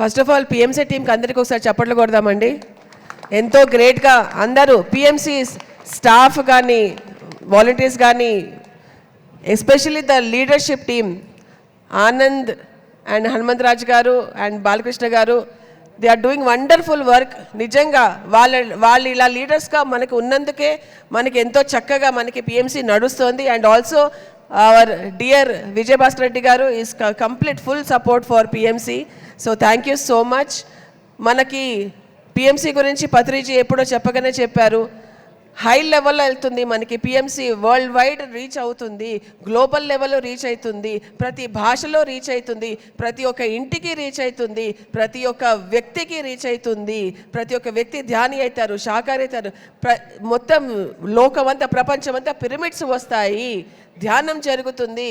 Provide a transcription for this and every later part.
First of all PMC టీంకి అందరికీ ఒకసారి చప్పట్లు కొడదామండి. ఎంతో గ్రేట్గా అందరూ పిఎంసీ స్టాఫ్ కానీ వాలంటీర్స్ కానీ especially the leadership team Anand and Hanumantharaj గారు అండ్ బాలకృష్ణ గారు they are doing wonderful work నిజంగా వాళ్ళ వాళ్ళు ఇలా లీడర్స్గా మనకు ఉన్నందుకే మనకి ఎంతో చక్కగా మనకి పిఎంసీ నడుస్తోంది. And also our dear Vijayabhaskar Reddy గారు is complete full support for PMC so thank you so much మనకి పిఎంసీ గురించి పత్రిజీ ఎప్పుడో చెప్పగానే చెప్పారు. హై లెవెల్లో వెళ్తుంది మనకి పిఎంసి వరల్డ్ వైడ్ రీచ్ అవుతుంది గ్లోబల్ లెవెల్లో రీచ్ అవుతుంది ప్రతి భాషలో రీచ్ అవుతుంది ప్రతి ఒక్క ఇంటికి రీచ్ అవుతుంది ప్రతి ఒక్క వ్యక్తికి రీచ్ అవుతుంది ప్రతి ఒక్క వ్యక్తి ధ్యాని అవుతారు శాకాహారి అవుతారు. ప్ర మొత్తం లోకమంతా ప్రపంచమంతా పిరమిడ్స్ వస్తాయి. ధ్యానం జరుగుతుంది.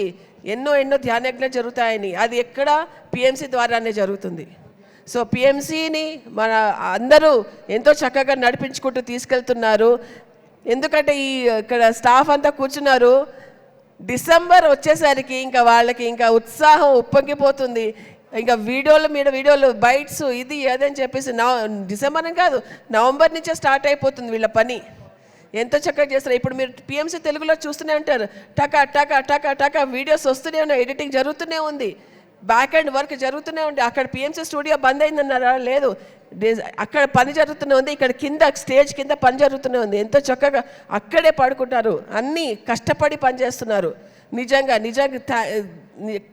ఎన్నో ఎన్నో ధ్యానయజ్ఞాలు జరుగుతాయని. అది ఎక్కడ? పిఎంసి ద్వారానే జరుగుతుంది. సో పిఎంసిని మన అందరూ ఎంతో చక్కగా నడిపించుకుంటూ తీసుకెళ్తున్నారు. ఎందుకంటే ఈ ఇక్కడ స్టాఫ్ అంతా కూర్చున్నారు. డిసెంబర్ వచ్చేసరికి ఇంకా వాళ్ళకి ఇంకా ఉత్సాహం ఉప్పొంగిపోతుంది. ఇంకా వీడియోలు మీద వీడియోలు బైట్స్ ఇది ఏదని చెప్పేసి నవ డిసెంబర్ అని కాదు నవంబర్ నుంచే స్టార్ట్ అయిపోతుంది వీళ్ళ పని. ఎంతో చక్కగా చేస్తారు ఇప్పుడు మీరు పిఎంసీ తెలుగులో చూస్తూనే ఉంటారు. టకా టకా టకా టకా వీడియోస్ వస్తూనే ఉన్నాయి ఎడిటింగ్ జరుగుతూనే ఉంది. బ్యాక్ అండ్ వర్క్ జరుగుతూనే ఉంది. అక్కడ పిఎంసీ స్టూడియో బంద్ అయిందన్నారా? లేదు. అక్కడ పని జరుగుతూనే ఉంది. ఇక్కడ కింద స్టేజ్ కింద పని జరుగుతూనే ఉంది. ఎంతో చక్కగా అక్కడే పడుకుంటారు అన్నీ కష్టపడి పని చేస్తున్నారు. నిజంగా నిజంగా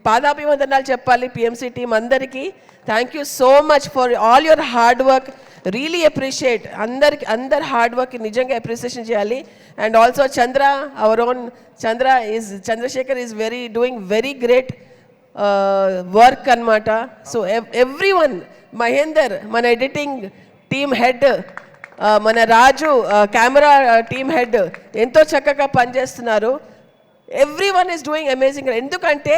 పాదాభివందనాలు చెప్పాలి పిఎంసీ టీం అందరికీ. Thank you so much for all your hard work really appreciate అందరికి అందరి హార్డ్ వర్క్ నిజంగా అప్రిసియేషన్ చేయాలి. And also Chandra our own Chandra is Chandrashekar is very doing very great work అన్నమాట. సో ఎవ్రీ వన్ మహేందర్ మన editing team head మన రాజు camera team head ఎంతో చక్కగా పనిచేస్తున్నారు. Every one is doing amazing ఎందుకంటే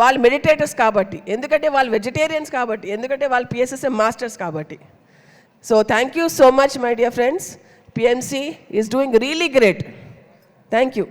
వాళ్ళు మెడిటేటర్స్ కాబట్టి ఎందుకంటే వాళ్ళు వెజిటేరియన్స్ కాబట్టి ఎందుకంటే వాళ్ళు పిఎస్ఎస్ఎం మాస్టర్స్ కాబట్టి. So thank you so much my dear friends PMC is doing really great thank you